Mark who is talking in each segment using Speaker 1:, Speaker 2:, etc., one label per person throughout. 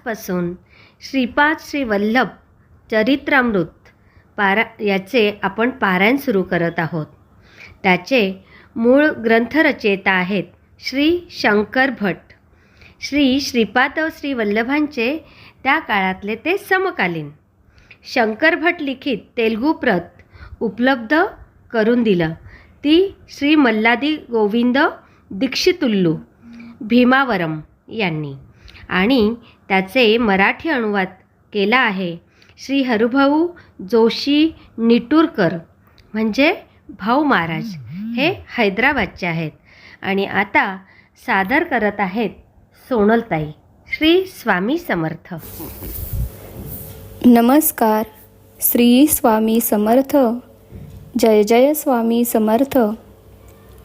Speaker 1: आजपासून श्रीपाद श्री वल्लभ चरित्रामृत पारा याचे आपण पारायण सुरू करत आहोत. त्याचे मूळ ग्रंथरचयिता आहेत श्री शंकर भट. श्री श्रीपाद श्री वल्लभांचे त्या काळातले ते समकालीन. शंकर भट लिखित तेलगू प्रत उपलब्ध करून दिलं. ती श्री मल्लादी गोविंद दीक्षितुल्लू भीमावरम यांनी. आणि त्याचे मराठी अनुवाद केला आहे. श्री हरुभाऊ जोशी निटूरकर म्हणजे भाऊ महाराज हे हैदराबादचे आहेत. आणि आता सादर करत आहेत सोनलताई. श्री स्वामी समर्थ.
Speaker 2: नमस्कार. श्री स्वामी समर्थ. जय जय स्वामी समर्थ.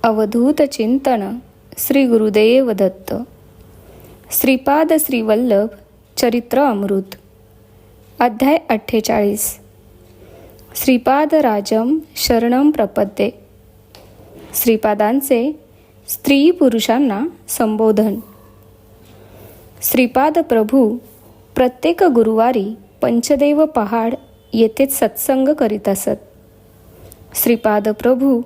Speaker 2: अवधूत चिंतन श्री गुरुदेव दत्त. श्रीपाद श्रीवल्लभ चरित्र अमृत. अध्याय अठ्ठेचाळीस. श्रीपाद राजम शरणम प्रपद्ये. श्रीपादांचे स्त्री पुरुषांना संबोधन. श्रीपाद प्रभू प्रत्येक गुरुवारी पंचदेव पहाड येथेच सत्संग करीत असत. श्रीपाद प्रभू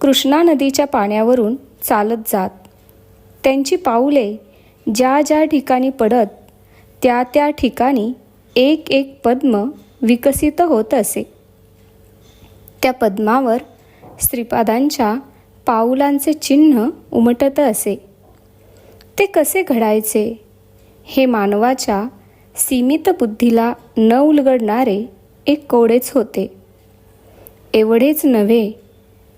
Speaker 2: कृष्णा नदीच्या पाण्यावरून चालत जात. त्यांची पाऊले ज्या ज्या ठिकाणी पडत त्या त्या ठिकाणी एक एक पद्म विकसित होत असे. त्या पद्मावर श्रीपादांच्या पाऊलांचे चिन्ह उमटत असे. ते कसे घडायचे? हे मानवाच्या सीमित बुद्धीला न उलगडणारे एक कोडेच होते. एवढेच नव्हे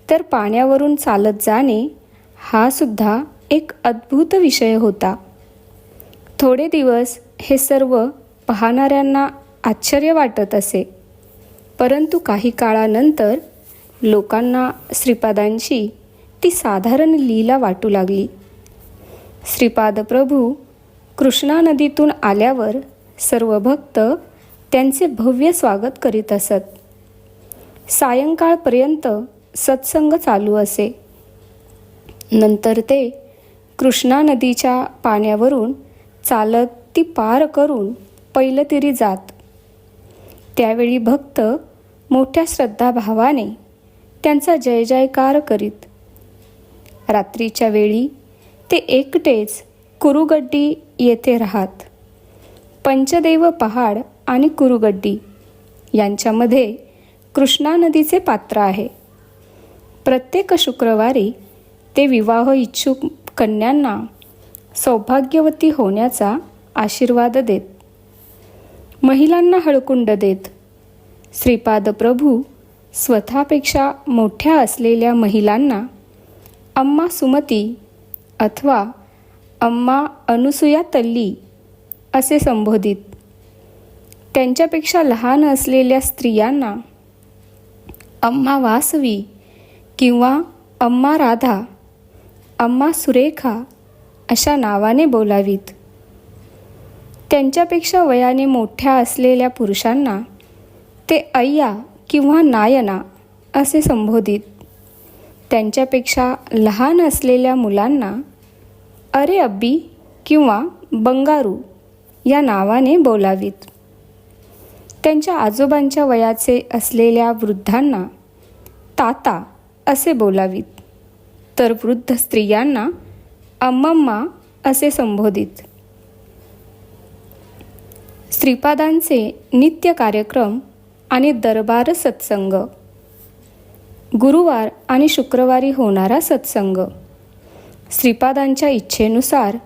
Speaker 2: तर पाण्यावरून चालत जाणे हा सुद्धा एक अद्भुत विषय होता. थोडे दिवस हे सर्व पाहणाऱ्यांना आश्चर्य वाटत असे. परंतु काही काळानंतर लोकांना श्रीपादांची ती साधारण लीला वाटू लागली. श्रीपाद प्रभू कृष्णा नदीतून आल्यावर सर्व भक्त त्यांचे भव्य स्वागत करीत असत. सायंकाळपर्यंत सत्संग चालू असे. नंतर ते कृष्णा नदीच्या पाण्यावरून चालत ती पार करून पैलतिरी जात. त्यावेळी भक्त मोठ्या श्रद्धाभावाने त्यांचा जय जयकार करीत. रात्रीच्या वेळी ते एकटेच कुरुगड्डी येथे राहत. पंचदेव पहाड आणि कुरुगड्डी यांच्यामध्ये कृष्णा नदीचे पात्र आहे. प्रत्येक शुक्रवारी ते विवाह इच्छुक कन्यांना सौभाग्यवती होण्याचा आशीर्वाद देत. महिलांना हळकुंड देत. श्रीपाद प्रभू स्वतःपेक्षा मोठ्या असलेल्या महिलांना अम्मा सुमती अथवा अम्मा अनुसूया तल्ली असे संबोधित. त्यांच्यापेक्षा लहान असलेल्या स्त्रियांना अम्मा वासवी किंवा अम्मा राधा अम्मा सुरेखा अशा नावाने बोलावीत. त्यांच्यापेक्षा वयाने मोठ्या असलेल्या पुरुषांना ते अय्या किंवा नायना असे संबोधित. त्यांच्यापेक्षा लहान असलेल्या मुलांना अरे अब्बी किंवा बंगारू या नावाने बोलावीत. त्यांच्या आजोबांच्या वयाचे असलेल्या वृद्धांना ताता असे बोलावीत. तर वृद्ध स्त्रियांना अम्मम्मा असे संबोधित. श्रीपादांचे नित्य कार्यक्रम आणि दरबार सत्संग. गुरुवार आणि शुक्रवारी होणारा सत्संग. श्रीपादांच्या इच्छेनुसार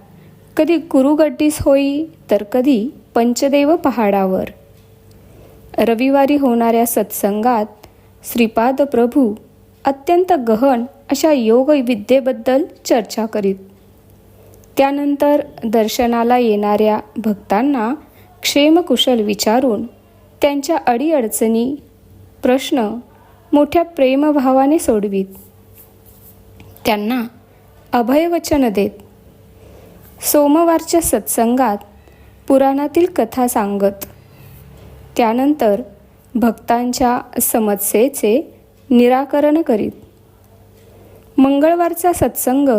Speaker 2: कधी गुरुगड्डीस होई तर कधी पंचदेव पहाडावर. रविवारी होणाऱ्या सत्संगात श्रीपाद प्रभू अत्यंत गहन अशा योग विद्येबद्दल चर्चा करीत. त्यानंतर दर्शनाला येणाऱ्या भक्तांना क्षेमकुशल विचारून त्यांच्या अडीअडचणी प्रश्न मोठ्या प्रेमभावाने सोडवीत. त्यांना अभयवचन देत. सोमवारच्या सत्संगात पुराणातील कथा सांगत. त्यानंतर भक्तांच्या समस्येचे निराकरण करीत. मंगळवारचा सत्संग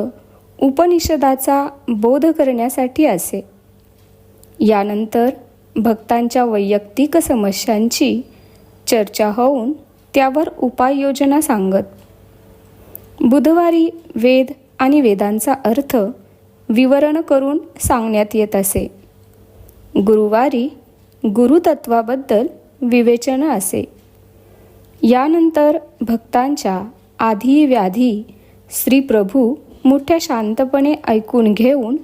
Speaker 2: उपनिषदाचा बोध करण्यासाठी असे. यानंतर भक्तांच्या वैयक्तिक समस्यांची चर्चा होऊन त्यावर उपाययोजना सांगत. बुधवारी वेद आणि वेदांचा अर्थ विवरण करून सांगण्यात येत असे. गुरुवारी गुरुतत्वाबद्दल विवेचन असे. यानंतर भक्तांच्या आधी व्याधी श्रीप्रभू मोठ्या शांतपणे ऐकून घेऊन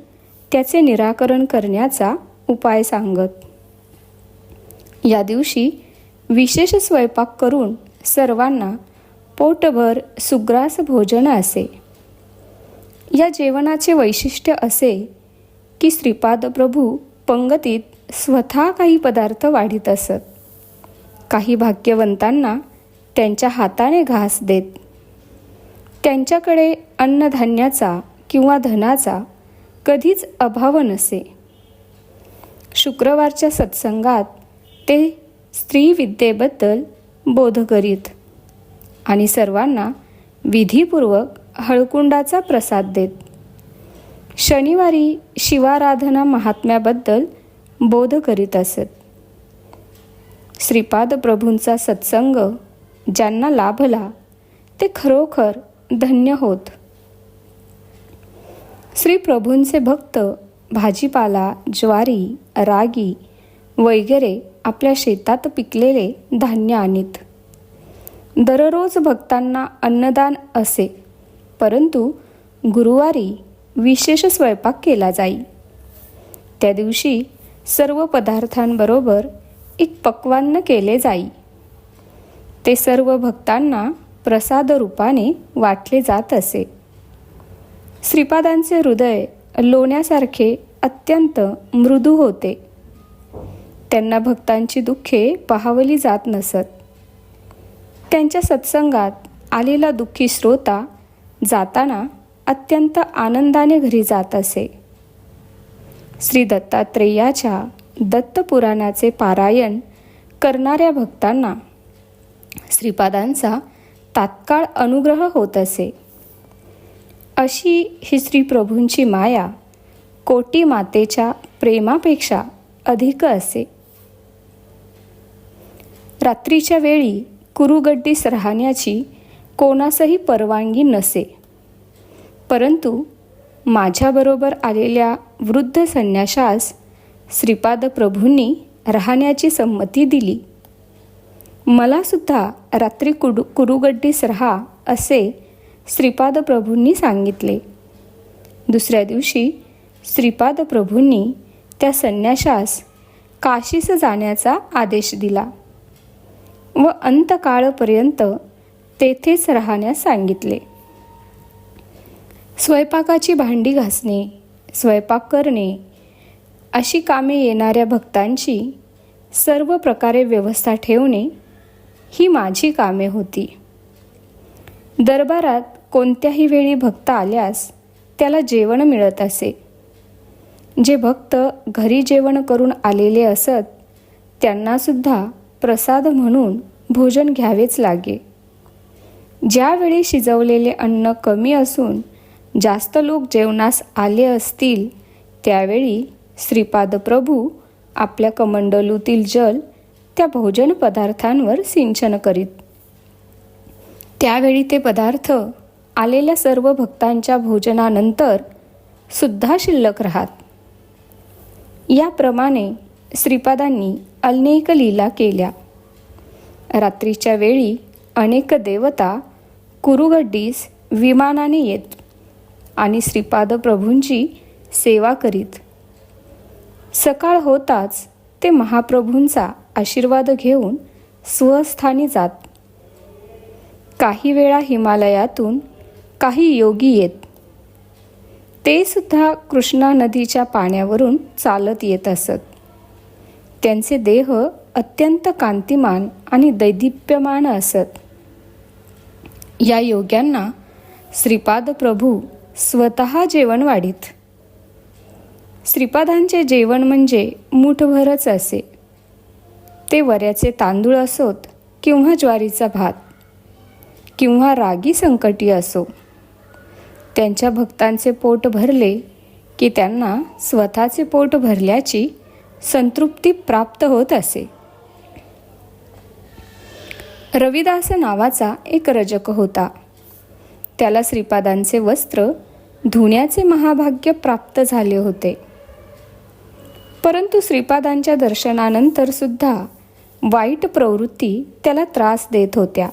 Speaker 2: त्याचे निराकरण करण्याचा उपाय सांगत. या दिवशी विशेष स्वयंपाक करून सर्वांना पोटभर सुग्रास भोजन असे. या जेवणाचे वैशिष्ट्य असे की श्रीपाद प्रभू पंगतीत स्वतः काही पदार्थ वाढीत असत. काही भाग्यवंतांना त्यांच्या हाताने घास देत. त्यांच्याकडे अन्नधान्याचा किंवा धनाचा कधीच अभाव नसे. शुक्रवारच्या सत्संगात ते स्त्रीविद्येबद्दल बोध करीत आणि सर्वांना विधीपूर्वक हळकुंडाचा प्रसाद देत. शनिवारी शिवाराधना महात्म्याबद्दल बोध करीत असत. श्रीपाद प्रभूंचा सत्संग ज्यांना लाभला ते खरोखर धन्य होत. श्री प्रभूंचे भक्त भाजीपाला ज्वारी रागी वगैरे आपल्या शेतात पिकलेले धान्य आणीत. दररोज भक्तांना अन्नदान असे परंतु गुरुवारी विशेष स्वयंपाक केला जाई. त्या दिवशी सर्व पदार्थांबरोबर एक पक्वान्न केले जाई. ते सर्व भक्तांना प्रसाद रूपाने वाटले जात असे. श्रीपादांचे हृदय लोण्यासारखे अत्यंत मृदू होते. त्यांना भक्तांची दुःखे पाहावली जात नसत. त्यांच्या सत्संगात आलेला दुःखी श्रोता जाताना अत्यंत आनंदाने घरी जात असे. श्री दत्तात्रेयाच्या दत्तपुराणाचे पारायण करणाऱ्या भक्तांना श्रीपादांचा तात्काळ अनुग्रह होत असे. अशी ही श्रीप्रभूंची माया कोटी मातेच्या प्रेमापेक्षा अधिक असे. रात्रीच्या वेळी कुरुगड्डीस राहण्याची कोणासही परवानगी नसे. परंतु माझ्याबरोबर आलेल्या वृद्ध संन्याशास श्रीपाद प्रभूंनी राहण्याची संमती दिली. मला सुद्धा रात्री कुडू कुरुगड्डीस राहा असे श्रीपाद प्रभूंनी सांगितले. दुसऱ्या दिवशी श्रीपाद प्रभूंनी त्या संन्याशास काशीस जाण्याचा आदेश दिला व अंतकाळपर्यंत तेथेच राहण्यास सांगितले. स्वयंपाकाची भांडी घासणे स्वयंपाक करणे अशी कामे येणाऱ्या भक्तांची सर्व प्रकारे व्यवस्था ठेवणे ही माझी कामे होती. दरबारात कोणत्याही वेळी भक्त आल्यास त्याला जेवण मिळत असे. जे भक्त घरी जेवण करून आलेले असत त्यांनासुद्धा प्रसाद म्हणून भोजन घ्यावेच लागे. ज्यावेळी शिजवलेले अन्न कमी असून जास्त लोक जेवणास आले असतील त्यावेळी श्रीपाद प्रभू आपल्या कमंडलूतील जल त्या भोजन पदार्थांवर सिंचन करीत. त्यावेळी ते पदार्थ आलेल्या सर्व भक्तांच्या भोजनानंतर सुद्धा शिल्लक राहत. याप्रमाणे श्रीपादांनी अनेक लीला केल्या. रात्रीच्या वेळी अनेक देवता कुरुगड्डीस विमानाने येत आणि श्रीपाद प्रभूंची सेवा करीत. सकाळ होताच ते महाप्रभूंचा आशीर्वाद घेऊन स्वस्थानी जात. काही वेळा हिमालयातून काही योगी येत. ते सुद्धा कृष्णा नदीच्या पाण्यावरून चालत येत असत. त्यांचे देह अत्यंत कांतिमान आणि दैदिप्यमान असत. या योग्यांना श्रीपाद प्रभू स्वतः जेवण वाढीत. श्रीपादांचे जेवण म्हणजे मुठभरच असे. ते वऱ्याचे तांदूळ असोत किंवा ज्वारीचा भात किंवा रागी संकटी असो. त्यांच्या भक्तांचे पोट भरले की त्यांना स्वतःचे पोट भरल्याची संतृप्ती प्राप्त होत असे. रविदास नावाचा एक रजक होता. त्याला श्रीपादांचे वस्त्र धुण्याचे महाभाग्य प्राप्त झाले होते. परंतु श्रीपादांच्या दर्शनानंतर सुद्धा वाईट प्रवृत्ती त्याला त्रास देत होत्या.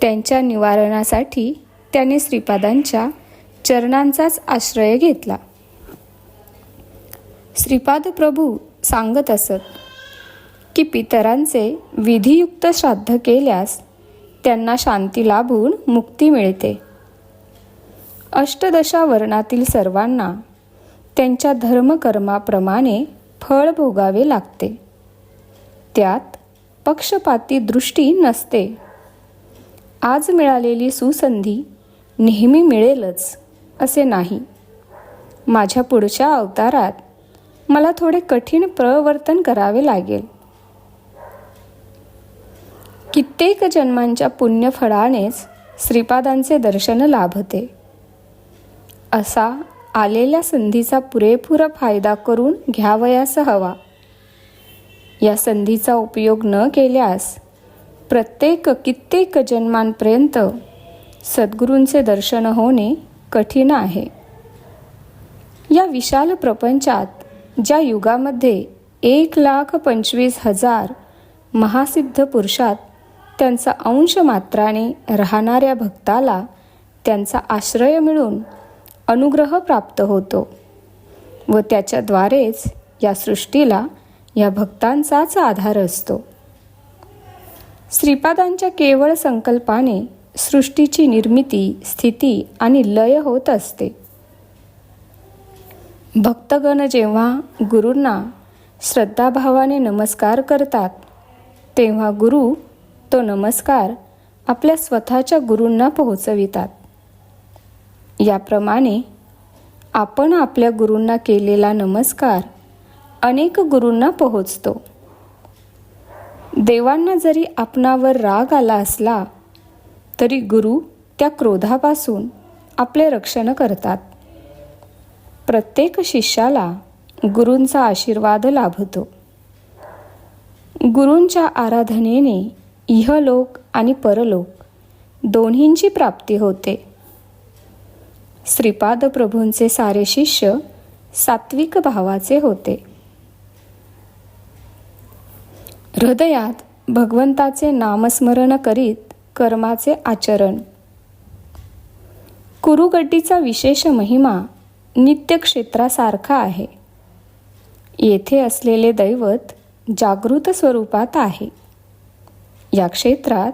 Speaker 2: त्यांच्या निवारणासाठी त्याने श्रीपादांच्या चरणांचाच आश्रय घेतला. श्रीपाद प्रभू सांगत असत की पितरांचे विधियुक्त श्राद्ध केल्यास त्यांना शांती लाभून मुक्ती मिळते. अष्टदशा वर्णातील सर्वांना त्यांच्या धर्मकर्माप्रमाणे फळ भोगावे लागते. त्यात पक्षपाती दृष्टी नसते. आज मिळालेली सुसंधी नेहमी मिळेलच असे नाही. माझ्या पुढच्या अवतारात मला थोडे कठीण प्रवर्तन करावे लागेल. कित्येक जन्मांच्या पुण्यफळानेच श्रीपादांचे दर्शन लाभते. असा आलेल्या संधीचा पुरेपूर फायदा करून घ्यावयास हवा. या संधीचा उपयोग न केल्यास प्रत्येक कित्येक जन्मांपर्यंत सद्गुरूंचे दर्शन होणे कठीण आहे. या विशाल प्रपंचात ज्या युगामध्ये एक लाख पंचवीस हजार महासिद्ध पुरुषात त्यांचा अंश मात्राने राहणाऱ्या भक्ताला त्यांचा आश्रय मिळून अनुग्रह प्राप्त होतो व त्याच्याद्वारेच या सृष्टीला या भक्तांचाच आधार असतो. श्रीपादांच्या केवळ संकल्पाने सृष्टीची निर्मिती स्थिती आणि लय होत असते. भक्तगण जेव्हा गुरूंना श्रद्धाभावाने नमस्कार करतात तेव्हा गुरु तो नमस्कार आपल्या स्वतःच्या गुरूंना पोहोचवितात. याप्रमाणे आपण आपल्या गुरूंना केलेला नमस्कार अनेक गुरूंना पोहोचतो. देवांना जरी आपणावर राग आला असला तरी गुरु त्या क्रोधापासून आपले रक्षण करतात. प्रत्येक शिष्याला गुरूंचा आशीर्वाद लाभतो. गुरूंच्या आराधनेने इहलोक आणि परलोक दोन्हींची प्राप्ती होते. श्रीपाद प्रभूंचे सारे शिष्य सात्विक भावाचे होते. हृदयात भगवंताचे नामस्मरण करीत कर्माचे आचरण. कुरुगड्डीचा विशेष महिमा नित्यक्षेत्रासारखा आहे. येथे असलेले दैवत जागृत स्वरूपात आहे. या क्षेत्रात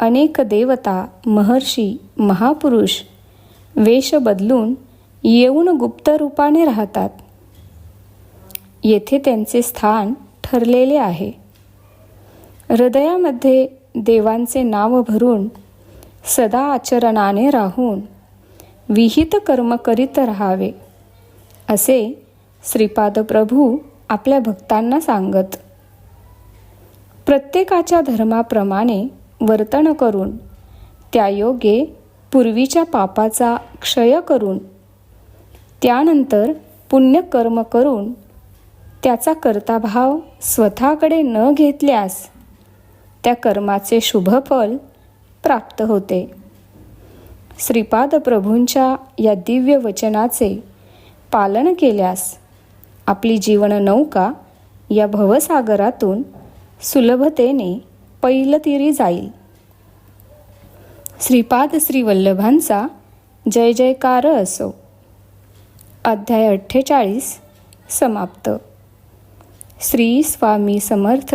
Speaker 2: अनेक देवता महर्षी महापुरुष वेश बदलून येऊन गुप्त रूपाने राहतात. येथे त्यांचे स्थान ठरलेले आहे. हृदयामध्ये देवांचे नाव भरून सदा आचरणाने राहून विहित कर्म करीत राहावे असे श्रीपाद प्रभू आपल्या भक्तांना सांगत. प्रत्येकाच्या धर्माप्रमाणे वर्तन करून त्यायोगे पूर्वीच्या पापाचा क्षय करून त्यानंतर पुण्यकर्म करून त्याचा कर्ताभाव स्वतःकडे न घेतल्यास त्या कर्माचे शुभफल प्राप्त होते. श्रीपाद प्रभूंच्या या दिव्य वचनाचे पालन केल्यास आपली जीवन नौका या भवसागरातून सुलभतेने पैलतीरी जाईल. श्रीपाद श्रीवल्लभांचा जय जयकार असो. अध्याय अठ्ठेचाळीस समाप्त. श्री स्वामी समर्थ.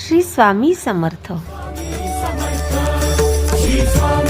Speaker 1: श्री स्वामी समर्थ.
Speaker 3: श्री स्वामी